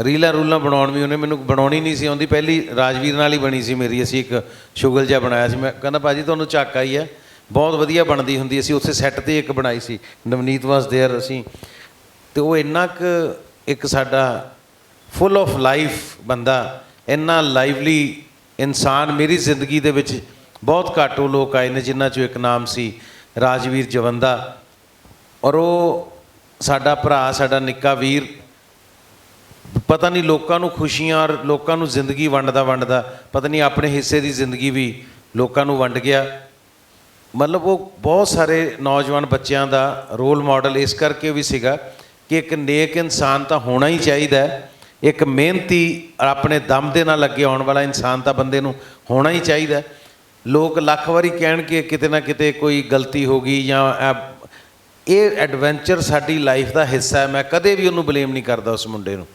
ਰੀਲਾਂ ਰੂਲਾਂ ਬਣਾਉਣ ਵੀ ਉਹਨੇ ਮੈਨੂੰ ਬਣਾਉਣੀ ਨਹੀਂ ਸੀ ਆਉਂਦੀ। ਪਹਿਲੀ ਰਾਜਵੀਰ ਨਾਲ ਹੀ ਬਣੀ ਸੀ ਮੇਰੀ। ਅਸੀਂ ਇੱਕ ਸ਼ੁਗਲ ਜਿਹਾ ਬਣਾਇਆ ਸੀ। ਮੈਂ ਕਹਿੰਦਾ, ਭਾਜੀ, ਤੁਹਾਨੂੰ ਝਾਕਾ ਆਈ ਹੈ। ਬਹੁਤ ਵਧੀਆ ਬਣਦੀ ਹੁੰਦੀ। ਅਸੀਂ ਉੱਥੇ ਸੈੱਟ ਤੇ ਇੱਕ ਬਣਾਈ ਸੀ। ਨਵਨੀਤ ਵਾਸ ਦੇਅਰ ਅਸੀਂ। ਤੇ ਉਹ ਇੰਨਾ ਕੁ ਇੱਕ ਸਾਡਾ ਫੁੱਲ ਆਫ ਲਾਈਫ ਬੰਦਾ, ਇੰਨਾ ਲਾਈਵਲੀ ਇਨਸਾਨ ਮੇਰੀ ਜ਼ਿੰਦਗੀ ਦੇ ਵਿੱਚ ਬਹੁਤ ਘੱਟ ਉਹ ਲੋਕ ਆਏ ਨੇ ਜਿਨ੍ਹਾਂ ਚੋਂ ਇੱਕ ਨਾਮ ਸੀ ਰਾਜਵੀਰ ਜਵੰਦਾ। ਔਰ ਉਹ ਸਾਡਾ ਭਰਾ, ਸਾਡਾ ਨਿੱਕਾ ਵੀਰ ਪਤਾ ਨਹੀਂ ਲੋਕਾਂ ਨੂੰ ਖੁਸ਼ੀਆਂ ਔਰ ਲੋਕਾਂ ਨੂੰ ਜ਼ਿੰਦਗੀ ਵੰਡਦਾ ਵੰਡਦਾ, ਪਤਾ ਨਹੀਂ ਆਪਣੇ ਹਿੱਸੇ ਦੀ ਜ਼ਿੰਦਗੀ ਵੀ ਲੋਕਾਂ ਨੂੰ ਵੰਡ ਗਿਆ। ਮਤਲਬ ਉਹ ਬਹੁਤ ਸਾਰੇ ਨੌਜਵਾਨ ਬੱਚਿਆਂ ਦਾ ਰੋਲ ਮਾਡਲ ਇਸ ਕਰਕੇ ਵੀ ਸੀਗਾ ਕਿ ਇੱਕ ਨੇਕ ਇਨਸਾਨ ਤਾਂ ਹੋਣਾ ਹੀ ਚਾਹੀਦਾ ਇੱਕ ਮਿਹਨਤੀ ਆਪਣੇ ਦਮ ਦੇ ਨਾਲ ਅੱਗੇ ਆਉਣ ਵਾਲਾ ਇਨਸਾਨ ਤਾਂ ਬੰਦੇ ਨੂੰ ਹੋਣਾ ਹੀ ਚਾਹੀਦਾ ਲੋਕ ਲੱਖ ਵਾਰੀ ਕਹਿਣ ਕਿ ਕਿਤੇ ਨਾ ਕਿਤੇ ਕੋਈ ਗਲਤੀ ਹੋ ਗਈ ਜਾਂ ਇਹ ਐਡਵੈਂਚਰ ਸਾਡੀ ਲਾਈਫ ਦਾ ਹਿੱਸਾ ਹੈ। ਮੈਂ ਕਦੇ ਵੀ ਉਹਨੂੰ ਬਲੇਮ ਨਹੀਂ ਕਰਦਾ ਉਸ ਮੁੰਡੇ ਨੂੰ।